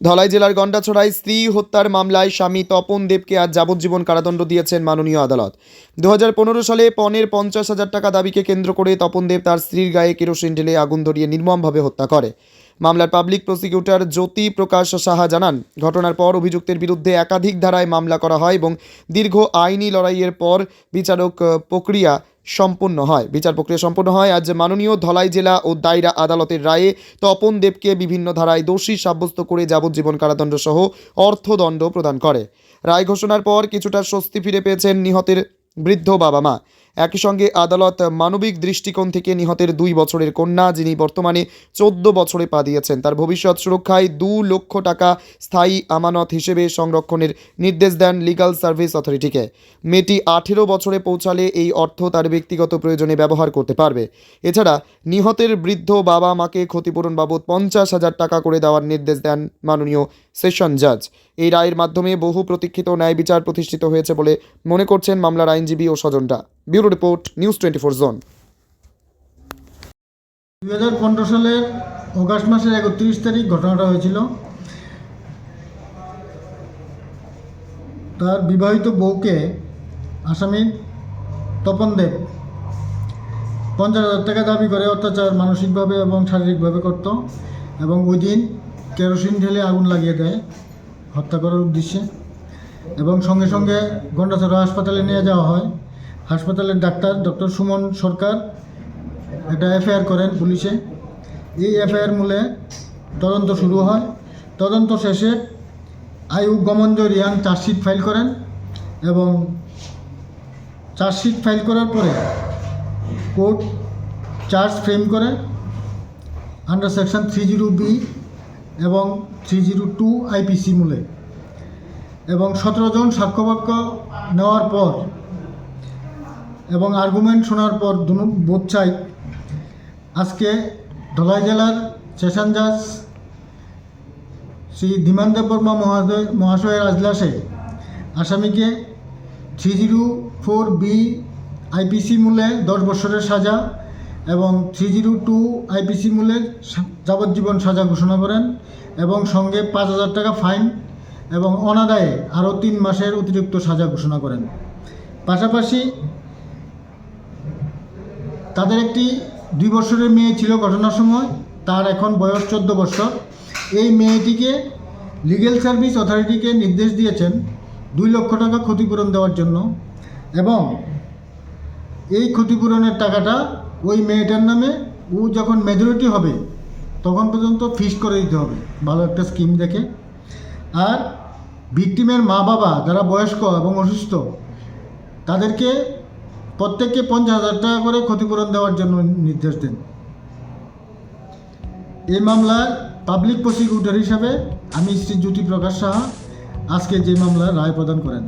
ধলাই জেলার গন্ডাছড়ায় স্ত্রী হত্যার মামলায় স্বামী তপন দেবকে আজ যাবজ্জীবন কারাদণ্ড দিয়েছেন মাননীয় আদালত। দু হাজার পনেরো সালে পনেরো পঞ্চাশ হাজার টাকা দাবিকে কেন্দ্র করে তপন দেব তার স্ত্রীর গায়ে কেরোসিন ঢেলে আগুন ধরিয়ে নির্মমভাবে হত্যা করে। মামলার পাবলিক প্রসিকিউটর জ্যোতি প্রকাশ সাহা জানান, ঘটনার পর অভিযুক্তের বিরুদ্ধে একাধিক ধারায় মামলা করা হয় এবং দীর্ঘ আইনি লড়াইয়ের পর বিচারক প্রক্রিয়া সম্পূর্ণ হয়। বিচার প্রক্রিয়া সম্পন্ন হয়। আজ মাননীয় ধলাই জেলা ও দায়রা আদালতের রায়ে তপন দেবকে বিভিন্ন ধারায় দোষী সাব্যস্ত করে যাবজ্জীবন কারাদণ্ড সহ অর্থদণ্ড প্রদান করে। রায় ঘোষণার পর কিছুটা স্বস্তি ফিরে পেয়েছেন নিহতের বৃদ্ধ বাবা মা। একই সঙ্গে আদালত মানবিক দৃষ্টিকোণ থেকে নিহতের দুই বছরের কন্যা, যিনি বর্তমানে চোদ্দ বছরে পা দিয়েছেন, তার ভবিষ্যৎ সুরক্ষায় দু লক্ষ টাকা স্থায়ী আমানত হিসেবে সংরক্ষণের নির্দেশ দেন লিগ্যাল সার্ভিস অথরিটিকে। মেয়েটি আঠেরো বছরে পৌঁছালে এই অর্থ তার ব্যক্তিগত প্রয়োজনে ব্যবহার করতে পারবে। এছাড়া নিহতের বৃদ্ধ বাবা মাকে ক্ষতিপূরণ বাবদ পঞ্চাশ হাজার টাকা করে দেওয়ার নির্দেশ দেন মাননীয় সেশন জাজ। এই রায়ের মাধ্যমে বহু প্রতীক্ষিত ন্যায় বিচার প্রতিষ্ঠিত হয়েছে বলে মনে করছেন মামলার আইনজীবী ও স্বজনরা। Bureau report, news twenty four zone. দুই হাজার পনেরো সালের অগাস্ট মাসের একত্রিশ তারিখ ঘটনাটা হয়েছিল। তার বিবাহিত বউকে আসামি তপন দেব পঞ্চাশ হাজার টাকা দাবি করে অত্যাচার মানসিকভাবে এবং শারীরিকভাবে করত এবং ওই দিন কেরোসিন ঢেলে আগুন লাগিয়ে দেয়, হত্যা করার উদ্দেশ্যে এবং সঙ্গে সঙ্গে গন্ডাছড়া হাসপাতালে নিয়ে যাওয়া হয়। হাসপাতালের ডাক্তার ডক্টর সুমন সরকার একটা এফআইআর করেন পুলিশে। এই এফআইআর মূলে তদন্ত শুরু হয়। তদন্ত শেষে আয়ুব গমঞ্জ রিয়াং চার্জশিট ফাইল করেন এবং চার্জশিট ফাইল করার পরে কোর্ট চার্জ ফ্রেম করে under section three zero B এবং থ্রি জিরো টু আইপিসি মূলে। এবং সতেরো জন সাক্ষ্যবাক্য নেওয়ার পর এবং আর্গুমেন্ট শোনার পর বোধ চাই। আজকে ধলাই জেলার সেশন জাজ শ্রী ধীমানদেব বর্মা মহাদয় মহাশয়ের আজলাসে আসামিকে three zero four B IPC মূলে দশ বছরের সাজা এবং থ্রি জিরো টু আইপিসি মূলে যাবজ্জীবন সাজা ঘোষণা করেন এবং সঙ্গে পাঁচ হাজার টাকা ফাইন এবং অনাদায়ে আরও তিন মাসের অতিরিক্ত সাজা ঘোষণা করেন। পাশাপাশি তাদের একটি দুই বছরের মেয়ে ছিল ঘটনার সময়, তার এখন বয়স চোদ্দ বছর। এই মেয়েটিকে লিগ্যাল সার্ভিস অথরিটিকে নির্দেশ দিয়েছেন দুই লক্ষ টাকা ক্ষতিপূরণ দেওয়ার জন্য এবং এই ক্ষতিপূরণের টাকাটা ওই মেয়েটার নামে ও যখন মেজরিটি হবে, তখন পর্যন্ত ফিস করে দিতে হবে। ভালো একটা স্কিম দেখে। আর ভিকটিমের মা বাবা যারা বয়স্ক এবং অসুস্থ, তাদেরকে প্রত্যেককে পঞ্চাশ হাজার টাকা করে ক্ষতিপূরণ দেওয়ার জন্য নির্দেশ দেন। এই মামলার পাবলিক প্রসিকিউটর হিসাবে আমি শ্রী জ্যোতি প্রকাশ সাহা আজকে যে মামলার রায় প্রদান করেন।